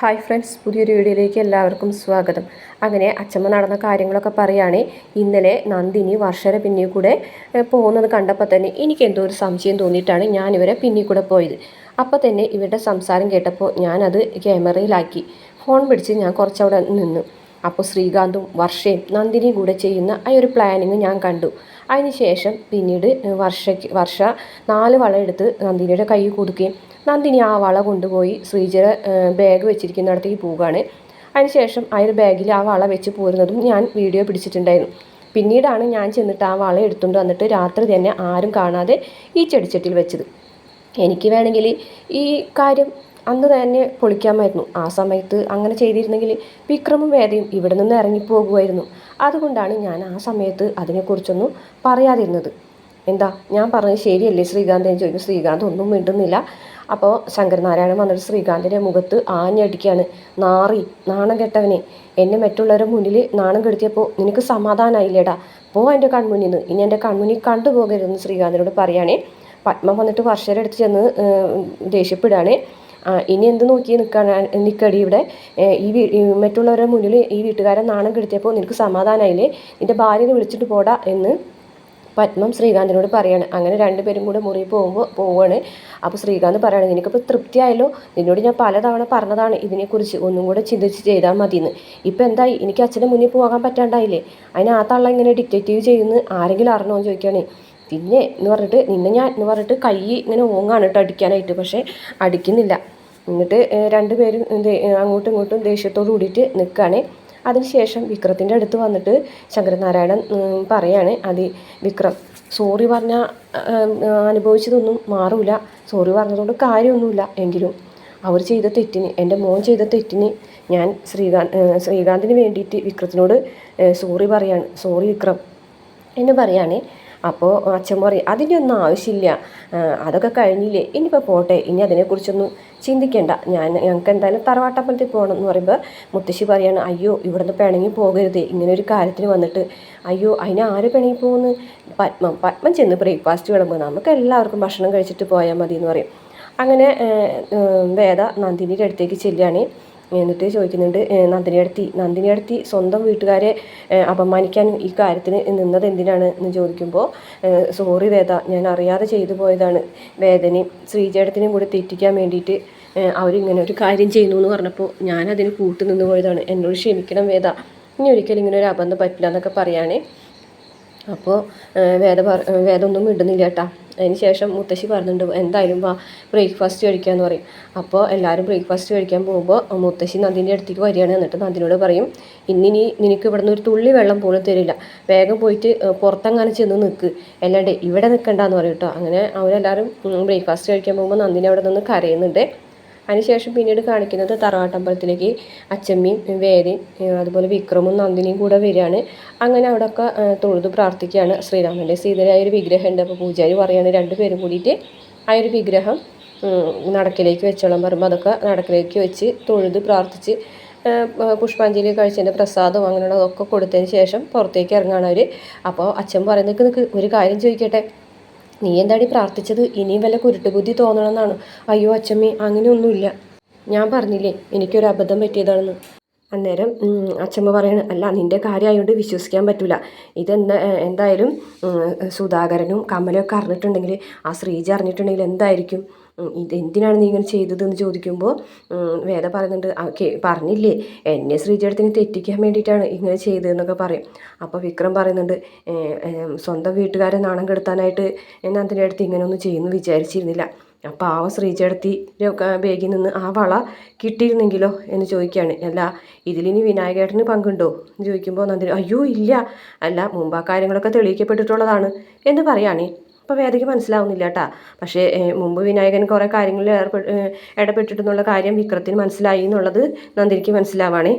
Hi friends പുതിയൊരു വീഡിയോയിലേക്ക് എല്ലാവർക്കും സ്വാഗതം. അങ്ങനെ അച്ഛമ്മ നടന്ന കാര്യങ്ങളൊക്കെ പറയുകയാണെ ഇന്നലെ നന്ദിനി വർഷരെ പിന്നിൽ കൂടെ പോകുന്നത് കണ്ടപ്പോൾ തന്നെ എനിക്ക് എന്തോ ഒരു സംശയം തോന്നിയിട്ടാണ് ഞാനിവരെ പിന്നിൽ കൂടെ പോയത്. അപ്പോൾ തന്നെ ഇവരുടെ സംസാരം കേട്ടപ്പോൾ ഞാനത് ക്യാമറയിലാക്കി. ഫോൺ പിടിച്ച് ഞാൻ കുറച്ചവിടെ നിന്നു. അപ്പോൾ ശ്രീകാന്തും വർഷയും നന്ദിനിയും കൂടെ ചെയ്യുന്ന ആ ഒരു പ്ലാനിങ് ഞാൻ കണ്ടു. അതിനുശേഷം പിന്നീട് വർഷയ്ക്ക് വർഷ നാല് വള എടുത്ത് നന്ദിനിയുടെ കൈ കൊടുക്കുകയും നന്ദിനി ആ വള കൊണ്ടുപോയി ശ്രീജര ബാഗ് വെച്ചിരിക്കുന്നിടത്തേക്ക് പോവുകയാണ്. അതിനുശേഷം ഒരു ബാഗിൽ ആ വള വെച്ച് പോരുന്നതും ഞാൻ വീഡിയോ പിടിച്ചിട്ടുണ്ടായിരുന്നു. പിന്നീടാണ് ഞാൻ ചെന്നിട്ട് ആ വള എടുത്തുകൊണ്ട് വന്നിട്ട് രാത്രി തന്നെ ആരും കാണാതെ ഈ ചെടിച്ചട്ടിയിൽ വെച്ചത്. എനിക്ക് വേണമെങ്കിൽ ഈ കാര്യം അന്ന് തന്നെ പൊളിക്കാമായിരുന്നു. ആ സമയത്ത് അങ്ങനെ ചെയ്തിരുന്നെങ്കിൽ വിക്രമും വേദയും ഇവിടെ നിന്ന് ഇറങ്ങിപ്പോകുമായിരുന്നു. അതുകൊണ്ടാണ് ഞാൻ ആ സമയത്ത് അതിനെക്കുറിച്ചൊന്നും പറയാതിരുന്നത്. എന്താ? ഞാൻ പറഞ്ഞത് ശരിയല്ലേ ശ്രീകാന്ത്? എന്ന് ചോദിക്കും ശ്രീകാന്ത് ഒന്നും മിണ്ടുന്നില്ല. അപ്പോൾ ശങ്കരനാരായണൻ വന്നിട്ട് ശ്രീകാന്തിന്റെ മുഖത്ത് ആഞ്ഞടിക്കുകയാണ് നാറി നാണം കെട്ടവനെ. എന്നെ മറ്റുള്ളവരുടെ മുന്നിൽ നാണം കെടുത്തിയപ്പോൾ നിനക്ക് സമാധാനമായില്ലേടാ പോ എന്റെ കൺമുന്നിൽ നിന്ന് ഇനി എന്റെ കൺമുന്നിൽ കണ്ടുപോകരുതെന്ന് ശ്രീകാന്തിനോട് പറയുകയാണേ പത്മം വന്നിട്ട് വർഷരെടുത്ത് ചെന്ന് ദേഷ്യപ്പെടുകയാണ് ഇനി എന്ത് നോക്കി നിൽക്കാണ് നിൽക്കടി ഇവിടെ. ഈ മറ്റുള്ളവരുടെ മുന്നിൽ ഈ വീട്ടുകാരൻ നാണം കെടുത്തിയപ്പോൾ നിനക്ക് സമാധാനമായില്ലേ നിന്റെ ഭാര്യനെ വിളിച്ചിട്ട് പോടാ എന്ന് പത്മം ശ്രീകാന്തിനോട് പറയാണ്. അങ്ങനെ രണ്ടുപേരും കൂടെ മുറി പോകുമ്പോൾ പോവുകയാണ് അപ്പോൾ ശ്രീകാന്ത് പറയാണ് നിനക്കിപ്പോൾ തൃപ്തിയായല്ലോ? നിന്നോട് ഞാൻ പലതവണ പറഞ്ഞതാണ് ഇതിനെക്കുറിച്ച്. ഒന്നും കൂടെ ചിന്തിച്ച് ചെയ്താൽ മതിയെന്ന് ഇപ്പം എന്തായി? എനിക്ക് അച്ഛന്റെ മുന്നിൽ പോകാൻ പറ്റാണ്ടായില്ലേ? അതിന് ആ തള്ള ഇങ്ങനെ ഡിറ്റക്റ്റീവ് ചെയ്യുന്ന ആരെങ്കിലും അറിഞ്ഞോ എന്ന് ചോദിക്കുകയാണ്. പിന്നെ എന്ന് പറഞ്ഞിട്ട് നിന്നെ ഞാൻ എന്ന് പറഞ്ഞിട്ട് കൈ ഇങ്ങനെ ഓങ്ങാണ് കേട്ടോ അടിക്കാനായിട്ട്. പക്ഷേ അടിക്കുന്നില്ല. എന്നിട്ട് രണ്ട് രണ്ടുപേരും അങ്ങോട്ടും ഇങ്ങോട്ടും ദേഷ്യത്തോട് കൂടിയിട്ട് നിൽക്കുകയാണ് അതിനുശേഷം വിക്രത്തിന്റെ അടുത്ത് വന്നിട്ട് ശങ്കരനാരായണൻ പറയാണ് അത് വിക്രം സോറി പറഞ്ഞ അനുഭവിച്ചതൊന്നും മാറൂല. സോറി പറഞ്ഞതുകൊണ്ട് കാര്യമൊന്നുമില്ല. എങ്കിലും അവർ ചെയ്ത തെറ്റിന് എന്റെ മോൻ ചെയ്ത തെറ്റിന് ഞാൻ ശ്രീകാന്ത് ശ്രീകാന്തിന് വേണ്ടിയിട്ട് വിക്രത്തിനോട് സോറി പറയാണ്. സോറി വിക്രം. എന്ന് പറയാണ്. അപ്പോൾ അച്ഛൻ പറയും അതിന്റെ ഒന്നും ആവശ്യമില്ല അതൊക്കെ കഴിഞ്ഞില്ലേ? ഇനിയിപ്പോൾ പോട്ടെ. ഇനി അതിനെക്കുറിച്ചൊന്നും ചിന്തിക്കേണ്ട. ഞാൻ ഞങ്ങൾക്ക് എന്തായാലും തറവാട്ടമ്പലത്തിൽ പോകണം. എന്ന് പറയുമ്പോൾ മുത്തശ്ശി പറയാണ് അയ്യോ ഇവിടുന്ന് പിണങ്ങി പോകരുത്. ഇങ്ങനെ ഒരു കാര്യത്തിന് വന്നിട്ട്. അയ്യോ അതിന് ആര് പിണങ്ങി പോകുന്നു പത്മം പത്മം ചെന്ന് ബ്രേക്ക്ഫാസ്റ്റ് വിളമ്പുക നമുക്ക് എല്ലാവർക്കും ഭക്ഷണം കഴിച്ചിട്ട് പോയാൽ മതി എന്ന് പറയും. അങ്ങനെ വേദ നന്ദിനിയുടെ അടുത്തേക്ക് ചെല്ലുകയാണ്. എന്നിട്ട് ചോദിക്കുന്നുണ്ട് ഏഹ്, നന്ദിനി അടുത്തി നന്ദിനി അടുത്തി സ്വന്തം വീട്ടുകാരെ അപമാനിക്കാൻ ഈ കാര്യത്തിന് നിന്നത് എന്തിനാണ്? എന്ന് ചോദിക്കുമ്പോൾ സോറി വേദ ഞാൻ അറിയാതെ ചെയ്തു പോയതാണ്. വേദനയും ശ്രീചേടത്തിനെയും കൂടി തെറ്റിക്കാൻ വേണ്ടിയിട്ട് അവരിങ്ങനെ ഒരു കാര്യം ചെയ്യുന്നു എന്ന് പറഞ്ഞപ്പോൾ ഞാനതിന് കൂട്ടു നിന്ന് പോയതാണ്. എന്നോട് ക്ഷമിക്കണം വേദ. ഇനി ഒരിക്കലും ഇങ്ങനെ ഒരു അബന്ധം പറ്റില്ല എന്നൊക്കെ പറയുകയാണേ അപ്പോൾ വേദ പറ വേദമൊന്നും ഇടുന്നില്ല കേട്ടാ. അതിന് ശേഷം മുത്തശ്ശി പറഞ്ഞിട്ടുണ്ട് എന്തായാലും വാ ബ്രേക്ക്ഫാസ്റ്റ് കഴിക്കാമെന്ന് പറയും. അപ്പോൾ എല്ലാവരും ബ്രേക്ക്ഫാസ്റ്റ് കഴിക്കാൻ പോകുമ്പോൾ മുത്തശ്ശി നന്ദിന്റെ അടുത്തേക്ക് വരികയാണ്. എന്നിട്ട് നന്ദിനോട് പറയും ഇന്നിനി നിനക്ക് ഇവിടുന്ന് ഒരു തുള്ളി വെള്ളം പോലും തരില്ല. വേഗം പോയിട്ട് പുറത്തെങ്ങാനും ചെന്ന് നിൽക്ക് അല്ലാണ്ട് ഇവിടെ നിൽക്കണ്ടെന്ന് പറയും കേട്ടോ. അങ്ങനെ അവരെല്ലാവരും ബ്രേക്ക്ഫാസ്റ്റ് കഴിക്കാൻ പോകുമ്പോൾ നന്ദിനി അവിടെ നിന്ന് കരയുന്നുണ്ട്. അതിനുശേഷം പിന്നീട് കാണിക്കുന്നത് തറവാട്ടമ്പലത്തിലേക്ക് അച്ചമ്മയും വേദയും അതുപോലെ വിക്രമും നന്ദിനിയും കൂടെ വരികയാണ്. അങ്ങനെ അവിടെയൊക്കെ തൊഴുത് പ്രാർത്ഥിക്കുകയാണ് ശ്രീരാമന്റെ സീതരായ ഒരു വിഗ്രഹം ഉണ്ട് അപ്പോൾ പൂജാരി പറയാണ് രണ്ടുപേരും കൂടിയിട്ട് ആ ഒരു വിഗ്രഹം നടക്കിലേക്ക് വെച്ചോളാൻ പറയുമ്പോൾ അതൊക്കെ നടക്കിലേക്ക് വെച്ച് തൊഴുത് പ്രാർത്ഥിച്ച് പുഷ്പാഞ്ജലി കഴിച്ചതിന്റെ പ്രസാദവും അങ്ങനെയുള്ളതൊക്കെ കൊടുത്തതിന് ശേഷം പുറത്തേക്ക് ഇറങ്ങുകയാണ് അവർ അപ്പോൾ അച്ഛൻ പറയുന്നത് ഒരു കാര്യം ചോദിക്കട്ടെ? നീ എന്താടി പ്രാർത്ഥിച്ചത്? ഇനിയും വല്ല കുരുട്ടുബുദ്ധി തോന്നണമെന്നാണ്. അയ്യോ അച്ഛമ്മേ അങ്ങനെയൊന്നുമില്ല. ഞാൻ പറഞ്ഞില്ലേ എനിക്കൊരു അബദ്ധം പറ്റിയതാണെന്ന്. അന്നേരം അച്ഛമ്മ പറയണ അല്ല നിന്റെ കാര്യമായതുകൊണ്ട് വിശ്വസിക്കാൻ പറ്റില്ല ഇതെന്താ എന്തായാലും സുധാകരനും കമലൊക്കെ അറിഞ്ഞിട്ടുണ്ടെങ്കിൽ ആ ശ്രീജ അറിഞ്ഞിട്ടുണ്ടെങ്കിൽ എന്തായിരിക്കും? ഉം, ഇത് എന്തിനാണ് നീ ഇങ്ങനെ ചെയ്തതെന്ന് ചോദിക്കുമ്പോൾ വേദ പറയുന്നുണ്ട് "ആ, കേ- പറഞ്ഞില്ലേ എന്നെ ശ്രീജടത്തിന് തെറ്റിക്കാൻ വേണ്ടിയിട്ടാണ് ഇങ്ങനെ ചെയ്തതെന്നൊക്കെ പറയും. അപ്പോൾ വിക്രം പറയുന്നുണ്ട് "ഏ, ഏ, സ്വന്തം വീട്ടുകാരെ നാണം കെടുത്താനായിട്ട് നന്ദിന്റെ അടുത്ത് ഇങ്ങനെയൊന്നും ചെയ്യുമെന്ന് വിചാരിച്ചിരുന്നില്ല. അപ്പോൾ ആ ശ്രീചേടത്തി ബേഗിൽ നിന്ന് ആ വള കിട്ടിയിരുന്നെങ്കിലോ എന്ന് ചോദിക്കുകയാണ്. അല്ല ഇതിലിനി വിനായകേട്ടന് പങ്കുണ്ടോ? എന്ന് ചോദിക്കുമ്പോൾ നന്ദിനി അയ്യോ ഇല്ല. അല്ല മുമ്പ് ആ കാര്യങ്ങളൊക്കെ തെളിയിക്കപ്പെട്ടിട്ടുള്ളതാണ് എന്ന് പറയുകയാണേ അപ്പോൾ വേദയ്ക്ക് മനസ്സിലാവുന്നില്ല കേട്ടാ പക്ഷേ മുമ്പ് വിനായകൻ കുറേ കാര്യങ്ങളിൽ ഏർപ്പെ ഏഹ്, ഇടപെട്ടിട്ടെന്നുള്ള കാര്യം വിക്രത്തിന് മനസ്സിലായി എന്നുള്ളത് നന്ദിനിക്ക് മനസ്സിലാവാണേ.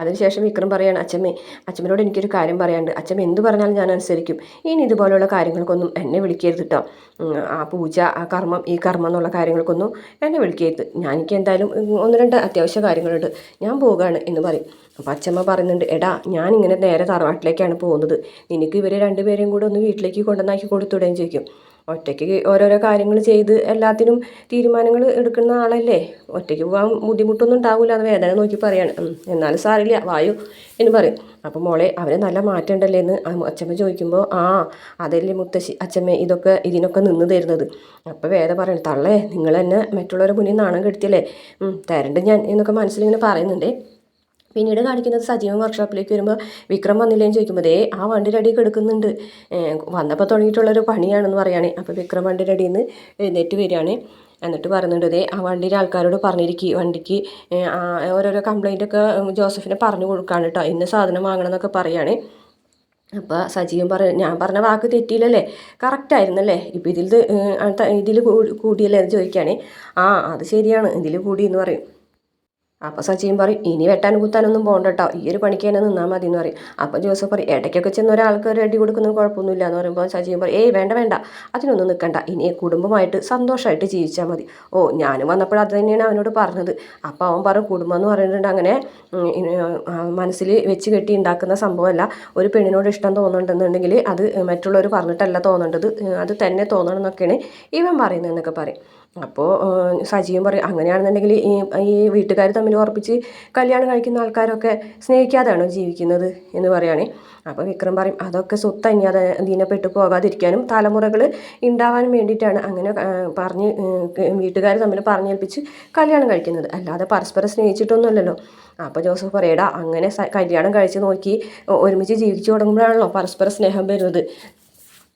അതിനുശേഷം വിക്രം പറയാണ് അച്ഛമ്മേ അച്ഛമ്മനോട് എനിക്കൊരു കാര്യം പറയാണ്ട് അച്ഛമ്മ എന്തു പറഞ്ഞാലും ഞാൻ അനുസരിക്കും. ഇനി ഇതുപോലെയുള്ള കാര്യങ്ങൾക്കൊന്നും എന്നെ വിളിക്കരുത് കേട്ടോ ആ പൂജ ആ കർമ്മം ഈ കർമ്മം എന്നുള്ള കാര്യങ്ങൾക്കൊന്നും എന്നെ വിളിക്കരുത്. ഞാൻ എനിക്ക് എന്തായാലും ഒന്ന് രണ്ട് അത്യാവശ്യ കാര്യങ്ങളുണ്ട്. ഞാൻ പോവുകയാണ് എന്ന് പറയും. അപ്പോൾ അച്ഛമ്മ പറയുന്നുണ്ട് എടാ ഞാനിങ്ങനെ നേരെ തറവാട്ടിലേക്കാണ് പോകുന്നത്. നിനക്ക് ഇവരെ രണ്ടുപേരെയും കൂടെ ഒന്ന് വീട്ടിലേക്ക് കൊണ്ടുവന്നാക്കി കൊടുത്തുവിടുകയും ചോദിക്കും. ഒറ്റയ്ക്ക് ഓരോരോ കാര്യങ്ങൾ ചെയ്ത് എല്ലാത്തിനും തീരുമാനങ്ങൾ എടുക്കുന്ന ആളല്ലേ? ഒറ്റയ്ക്ക് പോകാൻ ബുദ്ധിമുട്ടൊന്നും ഉണ്ടാവില്ല അത് വേദന നോക്കി പറയാണ്. "ഉം, എന്നാലും സാറില്ല വായു എന്ന് പറയും. അപ്പോൾ മോളെ അവന് നല്ല മാറ്റം ഉണ്ടല്ലേ എന്ന് അച്ഛമ്മ ചോദിക്കുമ്പോൾ ആ അതല്ലേ മുത്തശ്ശി അച്ഛമ്മ ഇതൊക്കെ ഇതിനൊക്കെ നിന്ന് തരുന്നത്. അപ്പോൾ വേദ പറയണം തള്ളേ നിങ്ങൾ തന്നെ മറ്റുള്ളവരുടെ മുന്നിൽ നാണം കെടുത്തിയല്ലേ? തരണ്ട് ഞാൻ എന്നൊക്കെ മനസ്സിലിങ്ങനെ പറയുന്നുണ്ട്. പിന്നീട് കാണിക്കുന്നത് സജീവൻ വർക്ക്ഷോപ്പിലേക്ക് വരുമ്പോൾ വിക്രം വന്നില്ലേന്ന് ചോദിക്കുമ്പോൾ ദേ ആ വണ്ടി റെഡിയൊക്കെ കിടക്കുന്നുണ്ട് ഏഹ് വന്നപ്പോൾ തുടങ്ങിയിട്ടുള്ളൊരു പണിയാണെന്ന് പറയുകയാണെ അപ്പോൾ വിക്രം വണ്ടി അടിയിൽ നിന്ന് എഴുന്നേറ്റ് വരികയാണ്. എന്നിട്ട് പറയുന്നുണ്ട് ദേ ആ വണ്ടിയുടെ ആൾക്കാരോട് പറഞ്ഞിരിക്കും. വണ്ടിക്ക് ഓരോരോ കംപ്ലൈന്റ് ഒക്കെ ജോസഫിനെ പറഞ്ഞു കൊടുക്കാണ് കേട്ടോ ഇന്ന സാധനം വാങ്ങണം എന്നൊക്കെ പറയുകയാണ് അപ്പോൾ സജീവൻ പറ ഞാൻ പറഞ്ഞ വാക്ക് തെറ്റിയില്ലല്ലേ? കറക്റ്റ് ആയിരുന്നല്ലേ? ഇപ്പം ഇതിൽ ഇതിൽ കൂടിയല്ലേ എന്ന് ചോദിക്കുകയാണ് ആ അത് ശരിയാണ്. ഇതിൽ കൂടി എന്ന് പറയും. അപ്പോൾ സച്ചിൻ പറയും ഇനി വെട്ടാനും കുത്താനൊന്നും പോകണ്ട കേട്ടോ ഈ ഒരു പണിക്ക് തന്നെ നിന്നാൽ മതി എന്ന് പറയും. അപ്പോൾ ജോസഫ് പറയും ഇടയ്ക്കൊക്കെ ചെന്ന് ഒരാൾക്ക് ഒരു അടി കൊടുക്കുന്നത് കുഴപ്പമൊന്നുമില്ല എന്ന് പറയുമ്പോൾ സച്ചിൻ പറയും ഏയ് വേണ്ട വേണ്ട. അതിനൊന്നും നിൽക്കണ്ട. ഇനി കുടുംബമായിട്ട് സന്തോഷമായിട്ട് ജീവിച്ചാൽ മതി. ഓ ഞാനും വന്നപ്പോൾ അത് തന്നെയാണ് അവനോട് പറഞ്ഞത്. അപ്പോൾ അവൻ പറയും കുടുംബം എന്ന് പറയുന്നുണ്ട് അങ്ങനെ മനസ്സിൽ വെച്ച് കെട്ടി ഉണ്ടാക്കുന്ന സംഭവമല്ല. ഒരു പെണ്ണിനോട് ഇഷ്ടം തോന്നുന്നുണ്ടെന്നുണ്ടെങ്കിൽ അത് മറ്റുള്ളവർ പറഞ്ഞിട്ടല്ല തോന്നേണ്ടത്. അത് തന്നെ തോന്നണം എന്നൊക്കെയാണ് ഇവൻ പറയുന്നതെന്നൊക്കെ പറയും. അപ്പോൾ സജീവൻ പറയും അങ്ങനെയാണെന്നുണ്ടെങ്കിൽ ഈ ഈ വീട്ടുകാർ തമ്മിൽ ഉറപ്പിച്ച് കല്യാണം കഴിക്കുന്ന ആൾക്കാരൊക്കെ സ്നേഹിക്കാതെയാണോ ജീവിക്കുന്നത്? എന്ന് പറയുകയാണെ അപ്പോൾ വിക്രം പറയും അതൊക്കെ സ്വത്ത് അന്യാതെ ദീനപ്പെട്ടു പോകാതിരിക്കാനും തലമുറകൾ ഉണ്ടാവാനും വേണ്ടിയിട്ടാണ് അങ്ങനെ പറഞ്ഞ് വീട്ടുകാർ തമ്മിൽ പറഞ്ഞേൽപ്പിച്ച് കല്യാണം കഴിക്കുന്നത്. അല്ലാതെ പരസ്പരം സ്നേഹിച്ചിട്ടൊന്നുമല്ലല്ലോ. അപ്പോൾ ജോസഫ് പറയടാ അങ്ങനെ കല്യാണം കഴിച്ച് നോക്കി ഒരുമിച്ച് ജീവിച്ചു തുടങ്ങുമ്പോഴാണല്ലോ പരസ്പര സ്നേഹം വരുന്നത്.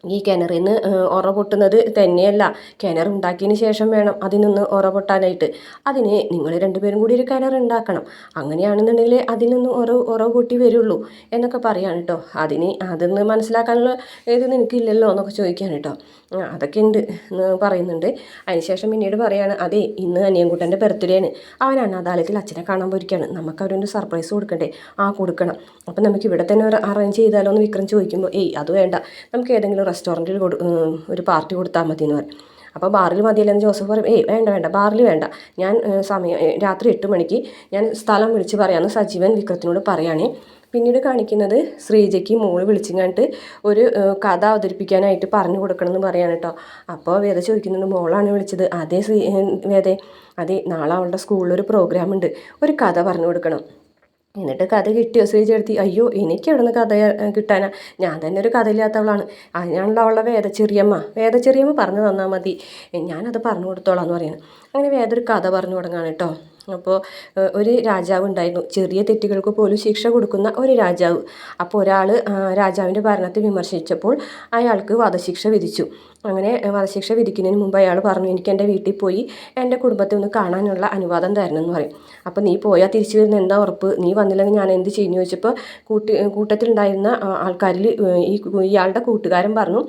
ഈ കിണറിൽ നിന്ന് ഉറ പൊട്ടുന്നത് തന്നെയല്ല. കിണർ ഉണ്ടാക്കിയതിന് ശേഷം വേണം അതിൽ നിന്ന് ഉറ പൊട്ടാനായിട്ട്. അതിന് നിങ്ങൾ രണ്ടുപേരും കൂടി ഒരു കിണർ ഉണ്ടാക്കണം. അങ്ങനെയാണെന്നുണ്ടെങ്കിൽ അതിൽ നിന്ന് ഉറ ഉറ പൊട്ടി വരുള്ളൂ എന്നൊക്കെ പറയാണ് കേട്ടോ അതിന് അതൊന്ന് മനസ്സിലാക്കാനുള്ള ഇത് നിനക്കില്ലല്ലോ എന്നൊക്കെ ചോദിക്കാണ് കേട്ടോ അതൊക്കെ ഉണ്ട് എന്ന് പറയുന്നുണ്ട്. അതിനുശേഷം പിന്നീട് പറയാണ് അതെ ഇന്ന് അനിയൻകുട്ടന്റെ ബർത്ത്ഡേ ആണ്. അവൻ അനാഥാലയത്തിൽ അച്ഛനെ കാണാൻ പോയിരിക്കുകയാണ് നമുക്ക് അവരൊരു സർപ്രൈസ് കൊടുക്കണ്ടേ? ആ കൊടുക്കണം. അപ്പം നമുക്ക് ഇവിടെ തന്നെ ഒരു അറേഞ്ച് ചെയ്താലോ എന്ന് വിക്രം ചോദിക്കുമ്പോൾ ഏയ് അത് വേണ്ട. നമുക്ക് ഏതെങ്കിലും റെസ്റ്റോറന്റിൽ കൊടു ഒരു പാർട്ടി കൊടുത്താൽ മതി എന്ന് പറയും അപ്പോൾ ബാറിൽ മതിയില്ലെന്ന് ജോസഫ് പറയും ഏയ് വേണ്ട വേണ്ട ബാറിൽ വേണ്ട. ഞാൻ സമയം രാത്രി എട്ട് മണിക്ക് ഞാൻ സ്ഥലം വിളിച്ച് പറയാമെന്ന് സജീവൻ വിക്രത്തിനോട് പറയുകയാണേ പിന്നീട് കാണിക്കുന്നത് ശ്രീജയ്ക്ക് മോൾ വിളിച്ചിങ്ങാണ്ട് ഒരു കഥ അവതരിപ്പിക്കാനായിട്ട് പറഞ്ഞു കൊടുക്കണം എന്ന് പറയാണ് കേട്ടോ അപ്പോൾ വേദ ചോദിക്കുന്നുണ്ട് മോളാണ് വിളിച്ചത്? അതേ ശ്രീ വേദേ. അതെ നാളെ അവളുടെ സ്കൂളിൽ ഒരു പ്രോഗ്രാം ഉണ്ട്. ഒരു കഥ പറഞ്ഞു കൊടുക്കണം. എന്നിട്ട് കഥ കിട്ടിയോ ശ്രീചേർത്തി അയ്യോ എനിക്ക് എവിടെ നിന്ന് കഥ കിട്ടാനാ. ഞാൻ തന്നെ ഒരു കഥയില്ലാത്തവളാണ്. അതിനാണല്ലോ അവളുടെ വേദ ചെറിയമ്മ പറഞ്ഞു തന്നാൽ മതി. ഞാനത് പറഞ്ഞു കൊടുത്തോളാം എന്ന് പറയുന്നത് അങ്ങനെ വേദ ഒരു കഥ പറഞ്ഞു തുടങ്ങാണ് കേട്ടോ. അപ്പോൾ ഒരു രാജാവ് ഉണ്ടായിരുന്നു. ചെറിയ തെറ്റുകൾക്ക് പോലും ശിക്ഷ കൊടുക്കുന്ന ഒരു രാജാവ്. അപ്പോൾ ഒരാൾ രാജാവിന്റെ ഭരണത്തെ വിമർശിച്ചപ്പോൾ അയാൾക്ക് വധശിക്ഷ വിധിച്ചു. അങ്ങനെ വധശിക്ഷ വിധിക്കുന്നതിന് മുമ്പ് അയാൾ പറഞ്ഞു എനിക്ക് എന്റെ വീട്ടിൽ പോയി എന്റെ കുടുംബത്തെ ഒന്ന് കാണാനുള്ള അനുവാദം തരണം എന്ന് പറയും. അപ്പോൾ നീ പോയാൽ തിരിച്ചു വരുന്ന എന്താ ഉറപ്പ്? നീ വന്നില്ലെങ്കിൽ ഞാൻ എന്ത് ചെയ്യുന്നു ചോദിച്ചപ്പോൾ കൂട്ടി കൂട്ടത്തിലുണ്ടായിരുന്ന ആൾക്കാരിൽ ഈ ഇയാളുടെ കൂട്ടുകാരൻ പറഞ്ഞു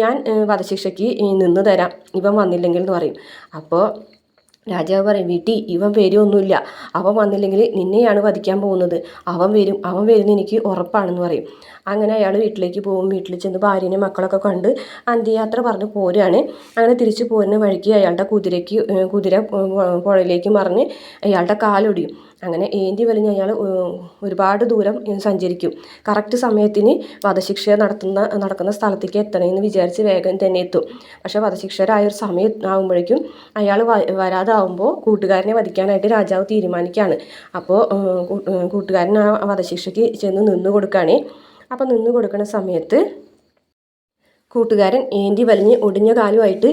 ഞാൻ വധശിക്ഷയ്ക്ക് നിന്ന് തരാം. ഇവൻ വന്നില്ലെങ്കിൽ എന്ന് പറയും. അപ്പോൾ രാജാവ് പറയും വീട്ടിൽ ഇവൻ വരുമൊന്നുമില്ല അവൻ വന്നില്ലെങ്കിൽ നിന്നെയാണ് വധിക്കാൻ പോകുന്നത്. അവൻ വരും അവൻ വരുന്ന എനിക്ക് ഉറപ്പാണെന്ന് പറയും. അങ്ങനെ അയാൾ വീട്ടിലേക്ക് പോകും വീട്ടിൽ ചെന്ന് ഭാര്യനെ മക്കളൊക്കെ കണ്ട് അന്ത്യയാത്ര പറഞ്ഞ് പോരുകയാണ് അങ്ങനെ തിരിച്ചു പോരുന്ന വഴിക്ക് അയാളുടെ കുതിരയ്ക്ക് കുതിര പുഴയിലേക്ക് മറിഞ്ഞ് അയാളുടെ കാലൊടിയും. അങ്ങനെ ഏന്തി വലിഞ്ഞ് അയാൾ ഒരുപാട് ദൂരം സഞ്ചരിക്കും. കറക്റ്റ് സമയത്തിന് വധശിക്ഷ നടത്തുന്ന നടക്കുന്ന സ്ഥലത്തേക്ക് എത്തണമെന്ന് വിചാരിച്ച് വേഗം തന്നെ എത്തും. പക്ഷേ വധശിക്ഷരായ ഒരു സമയം ആകുമ്പോഴേക്കും അയാൾ വരാതാവുമ്പോൾ കൂട്ടുകാരനെ വധിക്കാനായിട്ട് രാജാവ് തീരുമാനിക്കുകയാണ്. അപ്പോൾ കൂട്ടുകാരൻ ആ വധശിക്ഷയ്ക്ക് ചെന്ന് നിന്ന് കൊടുക്കുകയാണ് അപ്പോൾ നിന്ന് കൊടുക്കുന്ന സമയത്ത് കൂട്ടുകാരൻ ഏന്തി വലിഞ്ഞ് ഒടിഞ്ഞ കാലുമായിട്ട്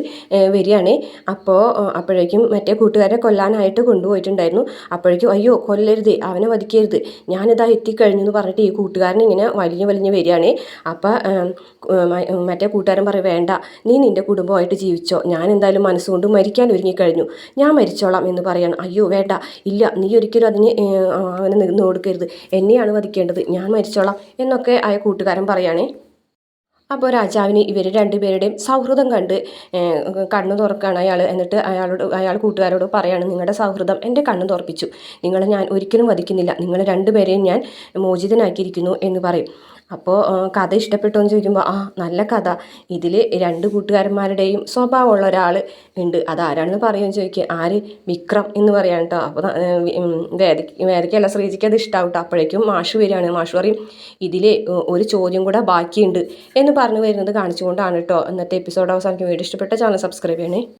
വരികയാണ്. അപ്പോൾ അപ്പോഴേക്കും മറ്റേ കൂട്ടുകാരെ കൊല്ലാനായിട്ട് കൊണ്ടുപോയിട്ടുണ്ടായിരുന്നു. അപ്പോഴേക്കും അയ്യോ കൊല്ലരുത് അവനെ വധിക്കരുത്. ഞാനിതാ എത്തിക്കഴിഞ്ഞു എന്ന് പറഞ്ഞിട്ട് ഈ കൂട്ടുകാരൻ ഇങ്ങനെ വലിഞ്ഞ് വലിഞ്ഞ് വരികയാണ്. അപ്പോൾ മറ്റേ കൂട്ടുകാരൻ പറയും വേണ്ട നീ നിന്റെ കുടുംബമായിട്ട് ജീവിച്ചോ. ഞാൻ എന്തായാലും മനസ്സുകൊണ്ട് മരിക്കാൻ ഒരുങ്ങിക്കഴിഞ്ഞു. ഞാൻ മരിച്ചോളാം എന്ന് പറയാണ്. അയ്യോ വേണ്ട ഇല്ല നീ ഒരിക്കലും അതിന് അവനെ നിന്ന് കൊടുക്കരുത്. എന്നെയാണ് വധിക്കേണ്ടത്. ഞാൻ മരിച്ചോളാം എന്നൊക്കെ ആ കൂട്ടുകാരൻ പറയുകയാണേ അപ്പോൾ രാജാവിന് ഇവർ രണ്ടുപേരുടെയും സൗഹൃദം കണ്ട് കണ്ണു തുറക്കുകയാണ് അയാൾ എന്നിട്ട് അയാളോട് അയാൾ കൂട്ടുകാരോട് പറയാണ് നിങ്ങളുടെ സൗഹൃദം എന്റെ കണ്ണു തുറപ്പിച്ചു. നിങ്ങളെ ഞാൻ ഒരിക്കലും വധിക്കുന്നില്ല. നിങ്ങൾ രണ്ടുപേരെയും ഞാൻ മോചിതനാക്കിയിരിക്കുന്നു എന്ന് പറയും. അപ്പോൾ കഥ ഇഷ്ടപ്പെട്ടോ എന്ന് ചോദിക്കുമ്പോൾ ആ നല്ല കഥ. ഇതിൽ രണ്ട് കൂട്ടുകാരന്മാരുടെയും സ്വഭാവമുള്ള ഒരാൾ ഉണ്ട് അതാരാണെന്ന് പറയുമെന്ന് ചോദിക്കുക ആര്? വിക്രം എന്ന് പറയാൻ കേട്ടോ അപ്പോൾ വേദയ്ക്ക് വേദയ്ക്കല്ല ശ്രീജിക്ക് അത് ഇഷ്ടമാവും കേട്ടോ അപ്പോഴേക്കും മാഷു വരികയാണ്. മാഷു പറയും ഇതിൽ ഒരു ചോദ്യം കൂടെ ബാക്കിയുണ്ട് എന്ന് പറഞ്ഞു വരുന്നത് കാണിച്ചുകൊണ്ടാണ് കേട്ടോ ഇന്നത്തെ എപ്പിസോഡ് അവസാനിക്കും വീഡിയോ ഇഷ്ടപ്പെട്ട ചാനൽ സബ്സ്ക്രൈബ് ചെയ്യണേ.